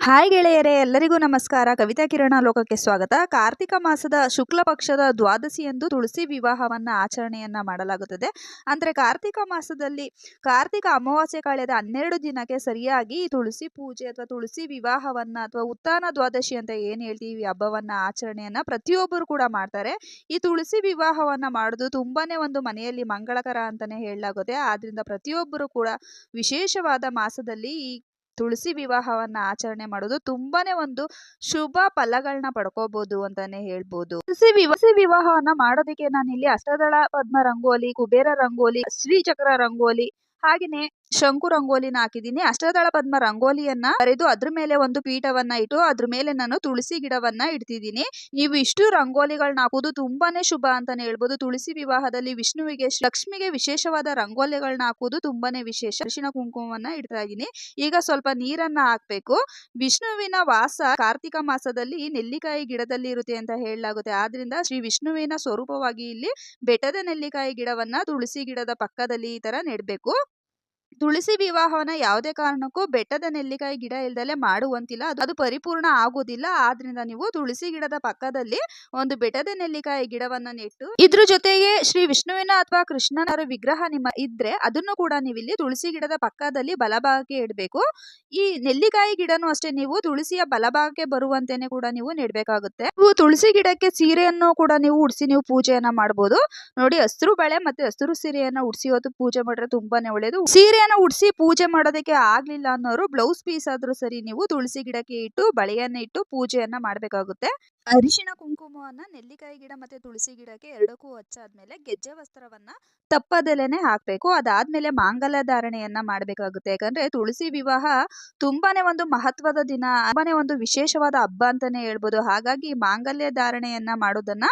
Hi ಗೆಳೆಯರೇ, ಎಲ್ಲರಿಗೂ ನಮಸ್ಕಾರ. ಕವಿತಾ ಕಿರಣ ಲೋಕಕ್ಕೆ ಸ್ವಾಗತ. ಕಾರ್ತಿಕ ಮಾಸದ ಶುಕ್ಲ ಪಕ್ಷದ ದ್ವಾದಶಿಯಂದು ತುಳಸಿ ವಿವಾಹವನ್ನ ಆಚರಣೆಯನ್ನ ಮಾಡಲಾಗುತ್ತದೆ. ಅಂದ್ರೆ ಕಾರ್ತಿಕ ಮಾಸದಲ್ಲಿ ಕಾರ್ತಿಕ ಅಮಾವಾಸ್ಯೆ ಕಳೆದ ಹನ್ನೆರಡು ದಿನಕ್ಕೆ ಸರಿಯಾಗಿ ತುಳಸಿ ಪೂಜೆ ಅಥವಾ ತುಳಸಿ ವಿವಾಹವನ್ನ ಅಥವಾ ಉತ್ತಾನ ದ್ವಾದಶಿ ಅಂತ ಏನು ಹೇಳ್ತೀವಿ ಈ ಆಚರಣೆಯನ್ನು ಪ್ರತಿಯೊಬ್ಬರು ಕೂಡ ಮಾಡ್ತಾರೆ. ಈ ತುಳಸಿ ವಿವಾಹವನ್ನ ಮಾಡೋದು ತುಂಬಾನೇ ಒಂದು ಮನೆಯಲ್ಲಿ ಮಂಗಳಕರ ಅಂತಾನೆ ಹೇಳಲಾಗುತ್ತೆ. ಆದ್ದರಿಂದ ಪ್ರತಿಯೊಬ್ಬರು ಕೂಡ ವಿಶೇಷವಾದ ಮಾಸದಲ್ಲಿ ಈ ತುಳಸಿ ವಿವಾಹವನ್ನ ಆಚರಣೆ ಮಾಡೋದು ತುಂಬಾನೇ ಒಂದು ಶುಭ ಫಲಗಳನ್ನ ಪಡ್ಕೋಬಹುದು ಅಂತಾನೆ ಹೇಳ್ಬೋದು. ತುಳಸಿ ವಿವಾಹ ತುಳಸಿ ವಿವಾಹವನ್ನ ಮಾಡೋದಕ್ಕೆ ನಾನಿಲ್ಲಿ ಅಷ್ಟದಳ ಪದ್ಮ ರಂಗೋಲಿ, ಕುಬೇರ ರಂಗೋಲಿ ಶ್ರೀಚಕ್ರ ರಂಗೋಲಿ ಹಾಗೇನೆ ಶಂಕು ರಂಗೋಲಿನ ಹಾಕಿದೀನಿ ಅಷ್ಟದಳ ಪದ್ಮ ರಂಗೋಲಿಯನ್ನ ಬರೆದು ಅದ್ರ ಮೇಲೆ ಒಂದು ಪೀಠವನ್ನ ಇಟ್ಟು ಅದ್ರ ಮೇಲೆ ನಾನು ತುಳಸಿ ಗಿಡವನ್ನ ಇಡ್ತಿದ್ದೀನಿ. ನೀವು ಇಷ್ಟು ರಂಗೋಲಿಗಳನ್ನ ಹಾಕೋದು ತುಂಬಾನೇ ಶುಭ ಅಂತಾನೆ ಹೇಳ್ಬೋದು. ತುಳಸಿ ವಿವಾಹದಲ್ಲಿ ವಿಷ್ಣುವಿಗೆ ಲಕ್ಷ್ಮಿಗೆ ವಿಶೇಷವಾದ ರಂಗೋಲಿಗಳನ್ನ ಹಾಕುವುದು ತುಂಬಾನೇ ವಿಶೇಷ. ಅರಿಶಿನ ಕುಂಕುಮವನ್ನ ಇಡ್ತಾ ಇದ್ದೀನಿ ಈಗ ಸ್ವಲ್ಪ ನೀರನ್ನ ಹಾಕ್ಬೇಕು. ವಿಷ್ಣುವಿನ ವಾಸ ಕಾರ್ತಿಕ ಮಾಸದಲ್ಲಿ ನೆಲ್ಲಿಕಾಯಿ ಗಿಡದಲ್ಲಿ ಇರುತ್ತೆ ಅಂತ ಹೇಳಲಾಗುತ್ತೆ. ಆದ್ರಿಂದ ಶ್ರೀ ವಿಷ್ಣುವಿನ ಸ್ವರೂಪವಾಗಿ ಇಲ್ಲಿ ಬೆಟ್ಟದ ನೆಲ್ಲಿಕಾಯಿ ಗಿಡವನ್ನ ತುಳಸಿ ಗಿಡದ ಪಕ್ಕದಲ್ಲಿ ಈ ತರ ನೆಡ್ಬೇಕು. ತುಳಸಿ ವಿವಾಹವನ್ನ ಯಾವುದೇ ಕಾರಣಕ್ಕೂ ಬೆಟ್ಟದ ನೆಲ್ಲಿಕಾಯಿ ಗಿಡ ಇಲ್ದಲೆ ಮಾಡುವಂತಿಲ್ಲ. ಅದು ಅದು ಪರಿಪೂರ್ಣ ಆಗೋದಿಲ್ಲ. ಆದ್ರಿಂದ ನೀವು ತುಳಸಿ ಗಿಡದ ಪಕ್ಕದಲ್ಲಿ ಒಂದು ಬೆಟ್ಟದ ನೆಲ್ಲಿಕಾಯಿ ಗಿಡವನ್ನ ನೆಟ್ಟು, ಇದ್ರ ಜೊತೆಗೆ ಶ್ರೀ ವಿಷ್ಣುವಿನ ಅಥವಾ ಕೃಷ್ಣನ ವಿಗ್ರಹ ನಿಮ್ಮ ಇದ್ರೆ ಅದನ್ನು ಕೂಡ ನೀವು ಇಲ್ಲಿ ತುಳಸಿ ಗಿಡದ ಪಕ್ಕದಲ್ಲಿ ಬಲಭಾಗಕ್ಕೆ ಇಡಬೇಕು. ಈ ನೆಲ್ಲಿಕಾಯಿ ಗಿಡನು ಅಷ್ಟೇ, ನೀವು ತುಳಸಿಯ ಬಲಭಾಗಕ್ಕೆ ಬರುವಂತೆನೆ ಕೂಡ ನೀವು ನೆಡಬೇಕಾಗುತ್ತೆ. ನೀವು ತುಳಸಿ ಗಿಡಕ್ಕೆ ಸೀರೆಯನ್ನು ಕೂಡ ನೀವು ಉಡಿಸಿ ನೀವು ಪೂಜೆಯನ್ನ ಮಾಡಬಹುದು ನೋಡಿ ಹಸಿರು ಬಳೆ ಮತ್ತೆ ಹಸಿರು ಸೀರೆಯನ್ನ ಉಡಿಸಿ ಹೊತ್ತು ಪೂಜೆ ಮಾಡಿದ್ರೆ ತುಂಬಾನೇ ಒಳ್ಳೇದು. ಸೀರೆಯನ್ನ ಉಡಿಸಿ ಪೂಜೆ ಮಾಡೋದಕ್ಕೆ ಆಗ್ಲಿಲ್ಲ ಅನ್ನೋರು ಬ್ಲೌಸ್ ಪೀಸ್ ಆದ್ರೂ ಸರಿ ನೀವು ತುಳಸಿ ಗಿಡಕ್ಕೆ ಇಟ್ಟು ಬಳೆಯನ್ನು ಇಟ್ಟು ಪೂಜೆಯನ್ನ ಮಾಡ್ಬೇಕಾಗುತ್ತೆ. ಅರಿಶಿನ ಕುಂಕುಮವನ್ನ ನೆಲ್ಲಿಕಾಯಿ ಗಿಡ ಮತ್ತೆ ತುಳಸಿ ಗಿಡಕ್ಕೆ ಎರಡಕ್ಕೂ ಹಚ್ಚಾದ್ಮೇಲೆ ಗೆಜ್ಜೆ ವಸ್ತ್ರವನ್ನ ತಪ್ಪದೆಲೆನೆ ಹಾಕ್ಬೇಕು. ಅದಾದ್ಮೇಲೆ ಮಾಂಗಲ್ಯ ಧಾರಣೆಯನ್ನ ಮಾಡ್ಬೇಕಾಗುತ್ತೆ. ಯಾಕಂದ್ರೆ ತುಳಸಿ ವಿವಾಹ ತುಂಬಾನೇ ಒಂದು ಮಹತ್ವದ ದಿನ, ತುಂಬಾನೇ ಒಂದು ವಿಶೇಷವಾದ ಹಬ್ಬ ಅಂತಾನೆ ಹೇಳ್ಬೋದು. ಹಾಗಾಗಿ ಮಾಂಗಲ್ಯ ಧಾರಣೆಯನ್ನ ಮಾಡೋದನ್ನ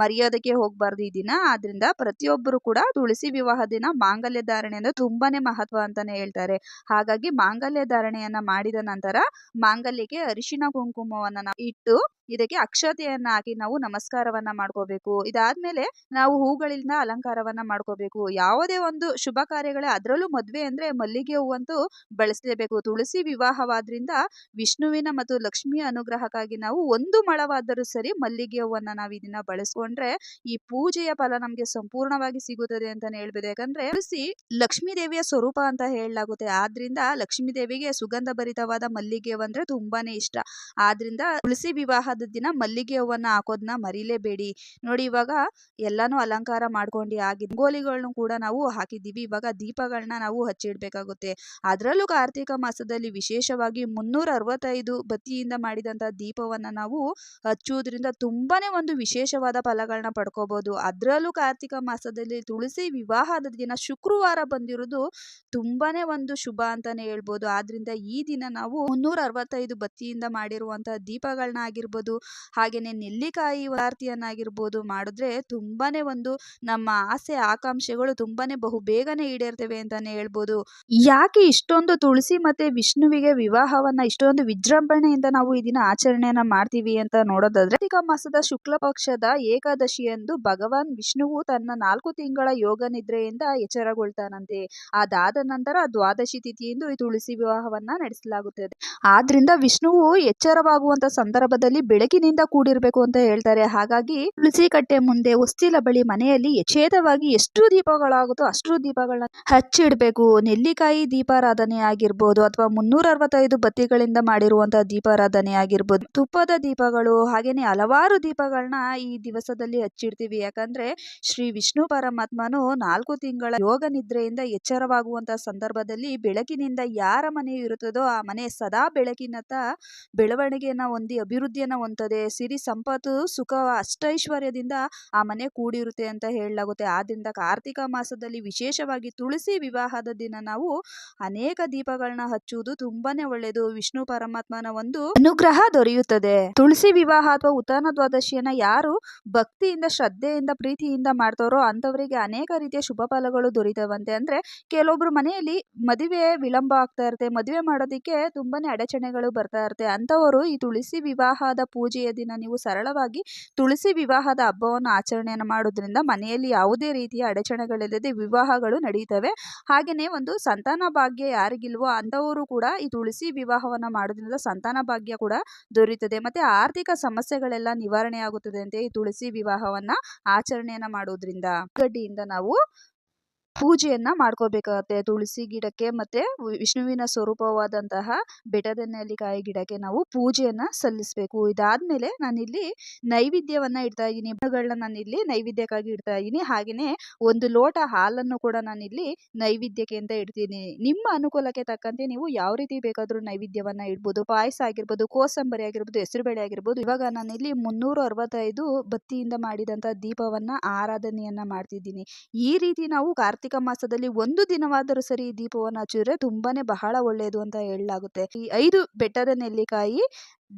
ಮರೆಯೋದಕ್ಕೆ ಹೋಗ್ಬಾರ್ದು ಈ ದಿನ. ಆದ್ರಿಂದ ಪ್ರತಿಯೊಬ್ಬರು ಕೂಡ ತುಳಸಿ ವಿವಾಹ ದಿನ ಮಾಂಗಲ್ಯ ಧಾರಣೆ ಅಂದ್ರೆ ತುಂಬಾನೇ ಮಹತ್ವ ಅಂತಾನೆ ಹೇಳ್ತಾರೆ. ಹಾಗಾಗಿ ಮಾಂಗಲ್ಯ ಧಾರಣೆಯನ್ನ ಮಾಡಿದ ನಂತರ ಮಾಂಗಲ್ಯಕ್ಕೆ ಅರಿಶಿನ ಕುಂಕುಮವನ್ನ ಇಟ್ಟು ಇದಕ್ಕೆ ಅಕ್ಷತೆಯನ್ನ ನಾವು ನಮಸ್ಕಾರವನ್ನ ಮಾಡ್ಕೋಬೇಕು. ಇದಾದ್ಮೇಲೆ ನಾವು ಹೂಗಳಿಂದ ಅಲಂಕಾರವನ್ನ ಮಾಡ್ಕೋಬೇಕು. ಯಾವುದೇ ಒಂದು ಶುಭ ಕಾರ್ಯಗಳೇ ಅದರಲ್ಲೂ ಮದ್ವೆ ಅಂದ್ರೆ ಮಲ್ಲಿಗೆ ಹೂವಂತೂ ಬಳಸಲೇಬೇಕು. ತುಳಸಿ ವಿವಾಹವಾದ್ರಿಂದ ವಿಷ್ಣುವಿನ ಮತ್ತು ಲಕ್ಷ್ಮಿಯ ಅನುಗ್ರಹಕ್ಕಾಗಿ ನಾವು ಒಂದು ಮಳವಾದರೂ ಸರಿ ಮಲ್ಲಿಗೆ ಹೂವನ್ನ ನಾವು ಇದನ್ನ ಬಳಸ್ಕೊಂಡ್ರೆ ಈ ಪೂಜೆಯ ಫಲ ನಮ್ಗೆ ಸಂಪೂರ್ಣವಾಗಿ ಸಿಗುತ್ತದೆ ಅಂತಾನೆ ಹೇಳ್ಬೋದು. ಯಾಕಂದ್ರೆ ತುಳಸಿ ಲಕ್ಷ್ಮೀ ದೇವಿಯ ಸ್ವರೂಪ ಅಂತ ಹೇಳಲಾಗುತ್ತೆ. ಆದ್ರಿಂದ ಲಕ್ಷ್ಮೀ ದೇವಿಗೆ ಸುಗಂಧ ಭರಿತವಾದ ಮಲ್ಲಿಗೆ ಅಂದ್ರೆ ತುಂಬಾನೇ ಇಷ್ಟ. ಆದ್ರಿಂದ ತುಳಸಿ ವಿವಾಹದ ದಿನ ಮಲ್ಲಿಗೆ ಹೂವನ್ನ ಹಾಕೋದನ್ನ ಮರಿಲೇಬೇಡಿ. ನೋಡಿ ಇವಾಗ ಎಲ್ಲಾನು ಅಲಂಕಾರ ಮಾಡ್ಕೊಂಡು ಆಗಿ ರಂಗೋಲಿಗಳನ್ನು ಕೂಡ ನಾವು ಹಾಕಿದ್ದೀವಿ. ಇವಾಗ ದೀಪಗಳನ್ನ ನಾವು ಹಚ್ಚಿಡ್ಬೇಕಾಗುತ್ತೆ. ಅದರಲ್ಲೂ ಕಾರ್ತಿಕ ಮಾಸದಲ್ಲಿ ವಿಶೇಷವಾಗಿ ಮುನ್ನೂರ ಅರವತ್ತೈದು ಬತ್ತಿಯಿಂದ ಮಾಡಿದಂತ ದೀಪವನ್ನ ನಾವು ಹಚ್ಚುವುದರಿಂದ ತುಂಬಾನೇ ಒಂದು ವಿಶೇಷವಾದ ಫಲಗಳನ್ನ ಪಡ್ಕೋಬಹುದು ಅದರಲ್ಲೂ ಕಾರ್ತಿಕ ಮಾಸದಲ್ಲಿ ತುಳಸಿ ವಿವಾಹದ ದಿನ ಶುಕ್ರವಾರ ಬಂದಿರೋದು ತುಂಬಾನೇ ಒಂದು ಶುಭ ಅಂತಾನೆ ಹೇಳ್ಬೋದು. ಆದ್ರಿಂದ ಈ ದಿನ ನಾವು ಮುನ್ನೂರ ಅರವತ್ತೈದು ಬತ್ತಿಯಿಂದ ಮಾಡಿರುವಂತಹ ದೀಪಗಳನ್ನ ಆಗಿರ್ಬೋದು ಹಾಗೇನೆ ನೆಲ್ಲಿಕಾಯಿ ಪದಾರ್ಥಿಯನ್ನಾಗಿರ್ಬೋದು ಮಾಡಿದ್ರೆ ತುಂಬಾನೇ ಒಂದು ನಮ್ಮ ಆಸೆ, ಆಕಾಂಕ್ಷೆಗಳು ತುಂಬಾನೇ ಬಹು ಬೇಗನೆ ಈಡೇರ್ತವೆ ಅಂತಾನೆ ಹೇಳ್ಬೋದು. ಯಾಕೆ ಇಷ್ಟೊಂದು ತುಳಸಿ ಮತ್ತೆ ವಿಷ್ಣುವಿಗೆ ವಿವಾಹವನ್ನ, ಇಷ್ಟೊಂದು ವಿಜೃಂಭಣೆಯಿಂದ ನಾವು ಈ ದಿನ ಆಚರಣೆಯನ್ನ ಮಾಡ್ತೀವಿ ಅಂತ ನೋಡೋದಾದ್ರೆ, ಕಾರ್ತಿಕ ಮಾಸದ ಶುಕ್ಲ ಪಕ್ಷದ ಏಕಾದಶಿಯಂದು ಭಗವಾನ್ ವಿಷ್ಣುವು ತನ್ನ ನಾಲ್ಕು ತಿಂಗಳ ಯೋಗ ನಿದ್ರೆಯಿಂದ ಎಚ್ಚರಗೊಳ್ತಾನಂತೆ. ಅದಾದ ನಂತರ ದ್ವಾದಶಿ ತಿಥಿಯಿಂದ ಈ ತುಳಸಿ ವಿವಾಹವನ್ನ ನಡೆಸಲಾಗುತ್ತದೆ. ಆದ್ರಿಂದ ವಿಷ್ಣುವು ಎಚ್ಚರವಾಗುವಂತ ಸಂದರ್ಭದಲ್ಲಿ ಬೆಳಕಿನಿಂದ ಕೂಡಿರ್ಬೇಕು ಅಂತ ಹೇಳ್ತಾರೆ. ಹಾಗಾಗಿ ತುಳಸಿ ಕಟ್ಟೆ ಮುಂದೆ ಹೊಸ್ತಿಲ ಬಳಿ ಮನೆಯಲ್ಲಿ ಯಥೇತವಾಗಿ ಎಷ್ಟು ದೀಪಗಳಾಗುತ್ತೋ ಅಷ್ಟು ದೀಪಗಳನ್ನ ಹಚ್ಚಿಡ್ಬೇಕು. ನೆಲ್ಲಿಕಾಯಿ ದೀಪಾರಾಧನೆ ಆಗಿರ್ಬೋದು ಅಥವಾ ಮುನ್ನೂರ ಅರವತ್ತೈದು ಬತ್ತಿಗಳಿಂದ ಮಾಡಿರುವಂತಹ ದೀಪಾರಾಧನೆ ಆಗಿರ್ಬೋದು. ತುಪ್ಪದ ದೀಪಗಳು ಹಾಗೇನೆ ಹಲವಾರು ದೀಪಗಳನ್ನ ಈ ದಿವಸದಲ್ಲಿ ಹಚ್ಚಿಡ್ತೀವಿ. ಯಾಕಂದ್ರೆ ಶ್ರೀ ವಿಷ್ಣು ಪರಮಾತ್ಮನು ನಾಲ್ಕು ತಿಂಗಳ ಯೋಗ ನಿದ್ರೆಯಿಂದ ಎಚ್ಚರವಾಗುವಂತಹ ಸಂದರ್ಭದಲ್ಲಿ ಬೆಳಕಿನಿಂದ ಯಾರ ಮನೆ ಇರುತ್ತದೋ ಆ ಮನೆ ಸದಾ ಬೆಳಕಿನತ್ತ ಬೆಳವಣಿಗೆಯನ್ನ ಹೊಂದಿ, ಅಭಿವೃದ್ಧಿಯನ್ನ ಹೊಂದದೆ ಸಿರಿ ಸಂಪತ್ತು ಸುಖ ಅಷ್ಟೈಶ್ವರ್ಯದಿಂದ ಆ ಮನೆ ಕೂಡಿರುತ್ತೆ ಅಂತ ಹೇಳಲಾಗುತ್ತೆ. ಆದ್ದರಿಂದ ಕಾರ್ತಿಕ ಮಾಸದಲ್ಲಿ ವಿಶೇಷವಾಗಿ ತುಳಸಿ ವಿವಾಹದ ದಿನ ನಾವು ಅನೇಕ ದೀಪಗಳನ್ನ ಹಚ್ಚುವುದು ತುಂಬಾನೇ ಒಳ್ಳೆಯದು. ವಿಷ್ಣು ಪರಮಾತ್ಮನ ಒಂದು ಅನುಗ್ರಹ ದೊರೆಯುತ್ತದೆ. ತುಳಸಿ ವಿವಾಹ ಅಥವಾ ಉತ್ತಾನ ದ್ವಾದಶಿಯನ್ನ ಯಾರು ಭಕ್ತಿಯಿಂದ, ಶ್ರದ್ಧೆಯಿಂದ, ಪ್ರೀತಿಯಿಂದ ಮಾಡ್ತಾರೋ ಅಂತವರಿಗೆ ಅನೇಕ ರೀತಿಯ ಶುಭ ಫಲಗಳು ದೊರೀತವಂತೆ. ಅಂದ್ರೆ ಕೆಲವೊಬ್ರು ಮನೆಯಲ್ಲಿ ಮದುವೆ ವಿಳಂಬ ಆಗ್ತಾ ಇರುತ್ತೆ. ಮದುವೆ ಮಾಡೋದಿಕ್ಕೆ ತುಂಬಾನೇ ಅಡಚಣೆಗಳು ಬರ್ತಾ ಇರುತ್ತೆ. ಅಂತವರು ಈ ತುಳಸಿ ವಿವಾಹದ ಪೂಜೆಯ ದಿನ ನೀವು ಸರಳವಾಗಿ ತುಳಸಿ ವಿವಾಹದ ಹಬ್ಬವನ್ನು ಆಚರಣೆಯನ್ನು ಮಾಡೋದ್ರಿಂದ ಮನೆಯಲ್ಲಿ ಯಾವುದೇ ರೀತಿಯ ಅಡಚಣೆಗಳಿಲ್ಲದೆ ವಿವಾಹಗಳು ನಡೆಯುತ್ತವೆ ಹಾಗೆಯೇ ಒಂದು ಸಂತಾನ ಭಾಗ್ಯ ಯಾರಿಗಿಲ್ವೋ ಅಂಥವರು ಕೂಡ ಈ ತುಳಸಿ ವಿವಾಹವನ್ನು ಮಾಡೋದ್ರಿಂದ ಸಂತಾನ ಭಾಗ್ಯ ಕೂಡ ದೊರೆಯುತ್ತದೆ ಮತ್ತು ಆರ್ಥಿಕ ಸಮಸ್ಯೆಗಳೆಲ್ಲ ನಿವಾರಣೆ ಆಗುತ್ತದೆ ಅಂತೆ ಈ ತುಳಸಿ ವಿವಾಹವನ್ನು ಆಚರಣೆಯನ್ನು ಮಾಡೋದ್ರಿಂದ. ಗಡ್ಡಿಯಿಂದ ನಾವು ಪೂಜೆಯನ್ನ ಮಾಡ್ಕೋಬೇಕಾಗುತ್ತೆ. ತುಳಸಿ ಗಿಡಕ್ಕೆ ಮತ್ತೆ ವಿಷ್ಣುವಿನ ಸ್ವರೂಪವಾದಂತಹ ಬೆಟ್ಟದ ನೆಲ್ಲಿಕಾಯಿ ಗಿಡಕ್ಕೆ ನಾವು ಪೂಜೆಯನ್ನ ಸಲ್ಲಿಸಬೇಕು. ಇದಾದ್ಮೇಲೆ ನಾನಿಲ್ಲಿ ನೈವೇದ್ಯವನ್ನ ಇಡ್ತಾ ಇದ್ದೀನಿ. ಹಣ್ಣುಗಳನ್ನ ನಾನಿಲ್ಲಿ ನೈವೇದ್ಯಕ್ಕಾಗಿ ಇಡ್ತಾ ಇದ್ದೀನಿ. ಹಾಗೆಯೇ ಒಂದು ಲೋಟ ಹಾಲನ್ನು ಕೂಡ ನಾನಿಲ್ಲಿ ನೈವೇದ್ಯಕ್ಕೆ ಅಂತ ಇಡ್ತೀನಿ. ನಿಮ್ಮ ಅನುಕೂಲಕ್ಕೆ ತಕ್ಕಂತೆ ನೀವು ಯಾವ ರೀತಿ ಬೇಕಾದರೂ ನೈವೇದ್ಯವನ್ನ ಇಡ್ಬೋದು. ಪಾಯಸ ಆಗಿರ್ಬೋದು, ಕೋಸಂಬರಿ ಆಗಿರ್ಬೋದು ಹೆಸರುಬೇಳೆ ಆಗಿರ್ಬೋದು. ಇವಾಗ ನಾನಿಲ್ಲಿ ಮುನ್ನೂರ ಅರವತ್ತೈದು ಬತ್ತಿಯಿಂದ ಮಾಡಿದಂತ ದೀಪವನ್ನ ಆರಾಧನೆಯನ್ನ ಮಾಡ್ತಿದ್ದೀನಿ. ಈ ರೀತಿ ನಾವು ಕಾರ್ತಿಕ ಮಾಸದಲ್ಲಿ ಒಂದು ದಿನವಾದರೂ ಸರಿ ಈ ದೀಪವನ್ನು ಹಚ್ಚಿದ್ರೆ ತುಂಬಾನೇ ಬಹಳ ಒಳ್ಳೆಯದು ಅಂತ ಹೇಳಲಾಗುತ್ತೆ. ಈ ಐದು ಬೆಟ್ಟದ ನೆಲ್ಲಿಕಾಯಿ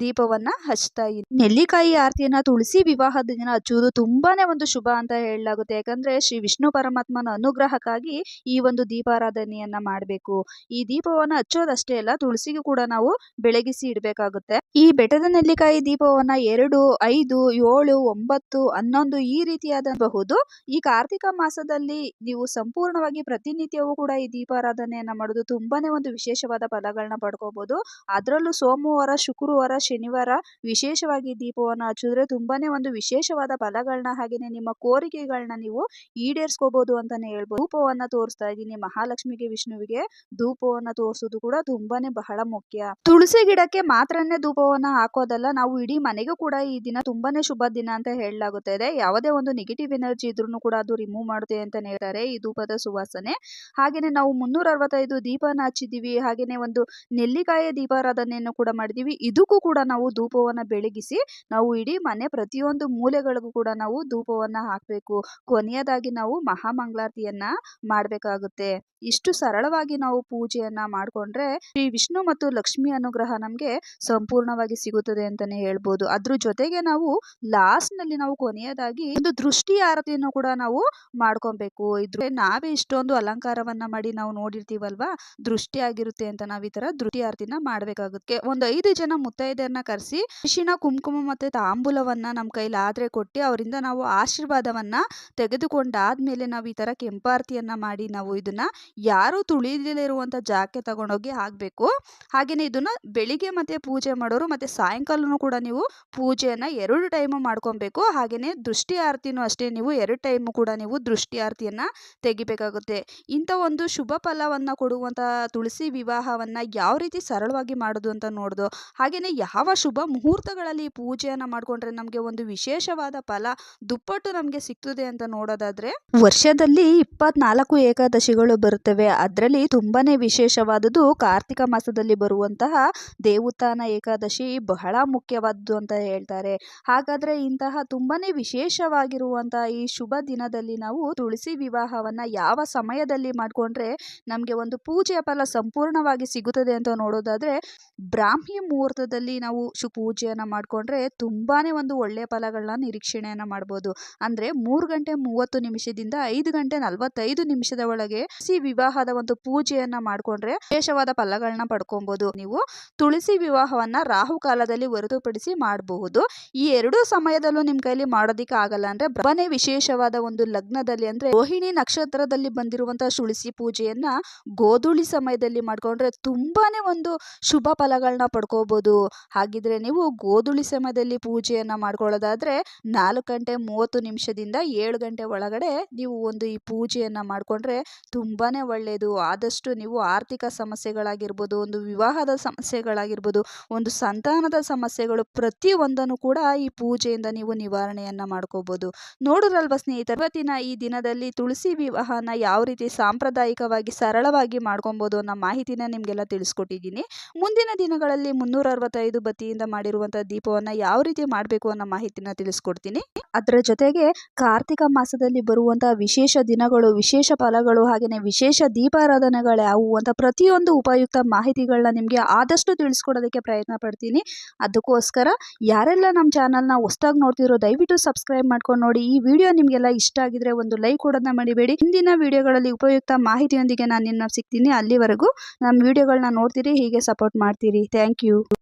ದೀಪವನ್ನ ಹಚ್ತಾ ಇದ್ದ. ನೆಲ್ಲಿಕಾಯಿ ಆರತಿಯನ್ನ ತುಳಸಿ ವಿವಾಹದ ದಿನ ಹಚ್ಚುವುದು ತುಂಬಾನೇ ಒಂದು ಶುಭ ಅಂತ ಹೇಳಲಾಗುತ್ತೆ. ಯಾಕಂದ್ರೆ ಶ್ರೀ ವಿಷ್ಣು ಪರಮಾತ್ಮನ ಅನುಗ್ರಹಕ್ಕಾಗಿ ಈ ಒಂದು ದೀಪಾರಾಧನೆಯನ್ನ ಮಾಡಬೇಕು. ಈ ದೀಪವನ್ನ ಹಚ್ಚೋದಷ್ಟೇ ಅಲ್ಲ, ತುಳಸಿಗೂ ಕೂಡ ನಾವು ಬೆಳಗಿಸಿ ಇಡಬೇಕಾಗುತ್ತೆ. ಈ ಬೆಟ್ಟದ ನೆಲ್ಲಿಕಾಯಿ ದೀಪವನ್ನ ಎರಡು, ಐದು, ಏಳು, ಒಂಬತ್ತು, ಹನ್ನೊಂದು ಈ ರೀತಿಯಾದಬಹುದು. ಈ ಕಾರ್ತಿಕ ಮಾಸದಲ್ಲಿ ನೀವು ಸಂಪೂರ್ಣವಾಗಿ ಪ್ರತಿನಿತ್ಯವೂ ಕೂಡ ಈ ದೀಪಾರಾಧನೆಯನ್ನ ಮಾಡೋದು ತುಂಬಾನೇ ಒಂದು ವಿಶೇಷವಾದ ಫಲಗಳನ್ನ ಪಡ್ಕೋಬಹುದು ಅದರಲ್ಲೂ ಸೋಮವಾರ, ಶುಕ್ರವಾರ ಶನಿವಾರ ವಿಶೇಷವಾಗಿ ದೀಪವನ್ನು ಹಚ್ಚಿದ್ರೆ ತುಂಬಾನೇ ಒಂದು ವಿಶೇಷವಾದ ಫಲಗಳನ್ನ ಹಾಗೇನೆ ನಿಮ್ಮ ಕೋರಿಕೆಗಳನ್ನ ನೀವು ಈಡೇರಿಸ್ಕೋಬಹುದು ಅಂತಾನೆ ಹೇಳ್ಬೋದು. ಧೂಪವನ್ನ ತೋರಿಸ್ತಾ ಇದ್ದೀನಿ. ಮಹಾಲಕ್ಷ್ಮಿಗೆ, ವಿಷ್ಣುವಿಗೆ ಧೂಪವನ್ನ ತೋರಿಸೋದು ಕೂಡ ತುಂಬಾನೇ ಬಹಳ ಮುಖ್ಯ. ತುಳಸಿ ಗಿಡಕ್ಕೆ ಮಾತ್ರನೇ ಧೂಪವನ್ನ ಹಾಕೋದಲ್ಲ, ನಾವು ಇಡೀ ಮನೆಗೂ ಕೂಡ ಈ ದಿನ ತುಂಬಾನೇ ಶುಭ ದಿನ ಅಂತ ಹೇಳಲಾಗುತ್ತದೆ. ಯಾವುದೇ ಒಂದು ನೆಗೆಟಿವ್ ಎನರ್ಜಿ ಇದ್ರೂ ಕೂಡ ಅದು ರಿಮೂವ್ ಮಾಡುತ್ತೆ ಅಂತಾನೆ ಹೇಳ್ತಾರೆ ಈ ಧೂಪದ ಸುವಾಸನೆ. ಹಾಗೇನೆ ನಾವು ಮುನ್ನೂರ ಅರವತ್ತೈದು ದೀಪನ ಹಚ್ಚಿದೀವಿ ಹಾಗೇನೆ ಒಂದು ನೆಲ್ಲಿಕಾಯಿ ದೀಪಾರಾಧನೆಯನ್ನು ಕೂಡ ಮಾಡಿದೀವಿ ಇದಕ್ಕೂ ಕೂಡ ನಾವು ಧೂಪವನ್ನ ಬೆಳಗಿಸಿ, ನಾವು ಇಡೀ ಮನೆ ಪ್ರತಿಯೊಂದು ಮೂಲೆಗಳಿಗೂ ಕೂಡ ನಾವು ಧೂಪವನ್ನ ಹಾಕಬೇಕು. ಕೊನೆಯದಾಗಿ ನಾವು ಮಹಾಮಂಗಳಾರತಿಯನ್ನ ಮಾಡಬೇಕಾಗುತ್ತೆ. ಇಷ್ಟು ಸರಳವಾಗಿ ನಾವು ಪೂಜೆಯನ್ನ ಮಾಡಿಕೊಂಡ್ರೆ ಶ್ರೀ ವಿಷ್ಣು ಮತ್ತು ಲಕ್ಷ್ಮಿ ಅನುಗ್ರಹ ನಮಗೆ ಸಂಪೂರ್ಣವಾಗಿ ಸಿಗುತ್ತದೆ ಅಂತಾನೆ ಹೇಳ್ಬೋದು. ಅದ್ರ ಜೊತೆಗೆ ನಾವು ಲಾಸ್ಟ್ನಲ್ಲಿ ನಾವು ಕೊನೆಯದಾಗಿ ಒಂದು ದೃಷ್ಟಿ ಆರತಿಯನ್ನು ಕೂಡ ನಾವು ಮಾಡ್ಕೊಬೇಕು. ಇದ್ರೆ ನಾವೇ ಇಷ್ಟೊಂದು ಅಲಂಕಾರವನ್ನ ಮಾಡಿ ನಾವು ನೋಡಿರ್ತೀವಲ್ವಾ? ದೃಷ್ಟಿ ಆಗಿರುತ್ತೆ ಅಂತ ನಾವು ಈ ತರ ದೃಷ್ಟಿ ಆರತಿನ ಮಾಡ್ಬೇಕಾಗುತ್ತೆ. ಒಂದು ಐದು ಜನ ಮುತ್ತೈದೆಯರನ್ನ ಕರೆಸಿ ಅರಿಶಿನ ಕುಂಕುಮ ಮತ್ತೆ ತಾಂಬೂಲವನ್ನ ನಮ್ಮ ಕೈಲಿ ಆದರೆ ಕೊಟ್ಟು ಅವರಿಂದ ನಾವು ಆಶೀರ್ವಾದವನ್ನ ತೆಗೆದುಕೊಂಡಾದ್ಮೇಲೆ ನಾವು ಈ ತರ ಕೆಂಪಾರತಿಯನ್ನ ಮಾಡಿ ನಾವು ಇದನ್ನ ಯಾರು ತುಳಿದಿಲ್ಲದೆ ಜಾಕೆ ತಗೊಂಡೋಗಿ ಹಾಕ್ಬೇಕು. ಹಾಗೇನೆ ಇದನ್ನ ಬೆಳಿಗ್ಗೆ ಮತ್ತೆ ಪೂಜೆ ಮಾಡೋರು ಮತ್ತೆ ಸಾಯಂಕಾಲನೂ ಕೂಡ ನೀವು ಪೂಜೆಯನ್ನ ಎರಡು ಟೈಮು ಮಾಡ್ಕೊಬೇಕು. ಹಾಗೇನೆ ದೃಷ್ಟಿ ಆರತಿನೂ ಅಷ್ಟೇ ನೀವು ಎರಡು ಟೈಮು ಕೂಡ ನೀವು ದೃಷ್ಟಿ ಆರತಿಯನ್ನ ತೆಗಿಬೇಕಾಗುತ್ತೆ. ಇಂಥ ಒಂದು ಶುಭ ಫಲವನ್ನ ಕೊಡುವಂತ ತುಳಸಿ ವಿವಾಹವನ್ನ ಯಾವ ರೀತಿ ಸರಳವಾಗಿ ಮಾಡೋದು ಅಂತ ನೋಡೋದು, ಹಾಗೇನೆ ಯಾವ ಶುಭ ಮುಹೂರ್ತಗಳಲ್ಲಿ ಪೂಜೆಯನ್ನು ಮಾಡಿಕೊಂಡ್ರೆ ನಮಗೆ ಒಂದು ವಿಶೇಷವಾದ ಫಲ, ದುಪ್ಪಟ್ಟು ನಮಗೆ ಸಿಗ್ತದೆ ಅಂತ ನೋಡೋದಾದ್ರೆ, ವರ್ಷದಲ್ಲಿ ಇಪ್ಪತ್ನಾಲ್ಕು ಏಕಾದಶಿಗಳು ಬರುತ್ತವೆ. ಅದರಲ್ಲಿ ತುಂಬಾನೇ ವಿಶೇಷವಾದದ್ದು ಕಾರ್ತಿಕ ಮಾಸದಲ್ಲಿ ಬರುವಂತಹ ದೇವತಾನ ಏಕಾದಶಿ ಬಹಳ ಮುಖ್ಯವಾದ್ದು ಅಂತ ಹೇಳ್ತಾರೆ. ಹಾಗಾದ್ರೆ ಇಂತಹ ತುಂಬಾನೇ ವಿಶೇಷವಾಗಿರುವಂತಹ ಈ ಶುಭ ದಿನದಲ್ಲಿ ನಾವು ತುಳಸಿ ವಿವಾಹವನ್ನ ಯಾವ ಸಮಯದಲ್ಲಿ ಮಾಡಿಕೊಂಡ್ರೆ ನಮಗೆ ಒಂದು ಪೂಜೆಯ ಫಲ ಸಂಪೂರ್ಣವಾಗಿ ಸಿಗುತ್ತದೆ ಅಂತ ನೋಡೋದಾದ್ರೆ, ಬ್ರಾಹ್ಮಿ ಮುಹೂರ್ತದಲ್ಲಿ ನಾವು ಶು, ಪೂಜೆಯನ್ನ ಮಾಡ್ಕೊಂಡ್ರೆ ತುಂಬಾನೇ ಒಂದು ಒಳ್ಳೆಯ ಫಲಗಳನ್ನ ನಿರೀಕ್ಷಣೆಯನ್ನ ಮಾಡ್ಬೋದು. ಅಂದ್ರೆ ಮೂರು ಗಂಟೆ ಮೂವತ್ತು ನಿಮಿಷದಿಂದ ಐದು ಗಂಟೆ ನಲವತ್ತೈದು ನಿಮಿಷದ ಒಳಗೆ ತುಳಸಿ ವಿವಾಹದ ಒಂದು ಪೂಜೆಯನ್ನ ಮಾಡ್ಕೊಂಡ್ರೆ ವಿಶೇಷವಾದ ಫಲಗಳನ್ನ ಪಡ್ಕೊಬಹುದು ನೀವು ತುಳಸಿ ವಿವಾಹವನ್ನ ರಾಹುಕಾಲದಲ್ಲಿ ಹೊರತುಪಡಿಸಿ ಮಾಡಬಹುದು. ಈ ಎರಡು ಸಮಯದಲ್ಲೂ ನಿಮ್ ಕೈಲಿ ಮಾಡೋದಿಕ್ಕೆ ಆಗಲ್ಲ. ಅಂದ್ರೆ ಬ್ರಹ್ಮನೇ ವಿಶೇಷವಾದ ಒಂದು ಲಗ್ನದಲ್ಲಿ ಅಂದ್ರೆ ರೋಹಿಣಿ ನಕ್ಷತ್ರದಲ್ಲಿ ಬಂದಿರುವಂತಹ ತುಳಸಿ ಪೂಜೆಯನ್ನ ಗೋಧೂಳಿ ಸಮಯದಲ್ಲಿ ಮಾಡ್ಕೊಂಡ್ರೆ ತುಂಬಾನೇ ಒಂದು ಶುಭ ಫಲಗಳನ್ನ ಪಡ್ಕೋಬಹುದು ಹಾಗಿದ್ರೆ ನೀವು ಗೋಧುಳಿ ಸಮಯದಲ್ಲಿ ಪೂಜೆಯನ್ನು ಮಾಡ್ಕೊಳ್ಳೋದಾದ್ರೆ ನಾಲ್ಕು ಗಂಟೆ ಮೂವತ್ತು ನಿಮಿಷದಿಂದ ಏಳು ಗಂಟೆ ಒಳಗಡೆ ನೀವು ಒಂದು ಈ ಪೂಜೆಯನ್ನು ಮಾಡಿಕೊಂಡ್ರೆ ತುಂಬಾನೇ ಒಳ್ಳೆಯದು ಆದಷ್ಟು ನೀವು ಆರ್ಥಿಕ ಸಮಸ್ಯೆಗಳಾಗಿರ್ಬೋದು, ಒಂದು ವಿವಾಹದ ಸಮಸ್ಯೆಗಳಾಗಿರ್ಬೋದು, ಒಂದು ಸಂತಾನದ ಸಮಸ್ಯೆಗಳು ಪ್ರತಿಯೊಂದನ್ನು ಕೂಡ ಈ ಪೂಜೆಯಿಂದ ನೀವು ನಿವಾರಣೆಯನ್ನ ಮಾಡ್ಕೋಬಹುದು ನೋಡಿದ್ರಲ್ವ ಸ್ನೇಹಿತರೆ, ಇವತ್ತಿನ ಈ ದಿನದಲ್ಲಿ ತುಳಸಿ ವಿವಾಹನ ಯಾವ ರೀತಿ ಸಾಂಪ್ರದಾಯಿಕವಾಗಿ ಸರಳವಾಗಿ ಮಾಡ್ಕೊಬೋದು ಅನ್ನೋ ಮಾಹಿತಿನ ನಿಮಗೆಲ್ಲ ತಿಳಿಸ್ಕೊಟ್ಟಿದ್ದೀನಿ. ಮುಂದಿನ ದಿನಗಳಲ್ಲಿ ಮುನ್ನೂರ ಅರವತ್ತೈದು ಬತ್ತಿಯಿಂದ ಮಾಡಿರುವಂತಹ ದೀಪವನ್ನ ಯಾವ ರೀತಿ ಮಾಡಬೇಕು ಅನ್ನೋ ಮಾಹಿತಿನ ತಿಳಿಸ್ಕೊಡ್ತೀನಿ. ಅದರ ಜೊತೆಗೆ ಕಾರ್ತಿಕ ಮಾಸದಲ್ಲಿ ಬರುವಂತಹ ವಿಶೇಷ ದಿನಗಳು, ವಿಶೇಷ ಫಲಗಳು ಹಾಗೆಯೇ ವಿಶೇಷ ದೀಪಾರಾಧನೆಗಳು ಯಾವುವು ಅಂತ ಪ್ರತಿಯೊಂದು ಉಪಯುಕ್ತ ಮಾಹಿತಿಗಳನ್ನ ನಿಮಗೆ ಆದಷ್ಟು ತಿಳಿಸ್ಕೊಡೋದಕ್ಕೆ ಪ್ರಯತ್ನ ಪಡ್ತೀನಿ. ಅದಕ್ಕೋಸ್ಕರ ಯಾರೆಲ್ಲ ನಮ್ಮ ಚಾನಲ್ನ ಹೊಸ್ದಾಗಿ ನೋಡ್ತಿರೋ ದಯವಿಟ್ಟು ಸಬ್ಸ್ಕ್ರೈಬ್ ಮಾಡ್ಕೊಂಡು ನೋಡಿ. ಈ ವಿಡಿಯೋ ನಿಮಗೆಲ್ಲ ಇಷ್ಟ ಆಗಿದ್ರೆ ಒಂದು ಲೈಕ್ ಕೊಡೋದನ್ನ ಮಾಡಿಬೇಡಿ ಹಿಂದಿನ ವಿಡಿಯೋಗಳಲ್ಲಿ ಉಪಯುಕ್ತ ಮಾಹಿತಿಯೊಂದಿಗೆ ನಾನು ನಿನ್ನ ಸಿಗ್ತೀನಿ. ಅಲ್ಲಿವರೆಗೂ ನಮ್ಮ ವಿಡಿಯೋಗಳನ್ನ ನೋಡ್ತೀರಿ, ಹೀಗೆ ಸಪೋರ್ಟ್ ಮಾಡ್ತೀರಿ. Thank you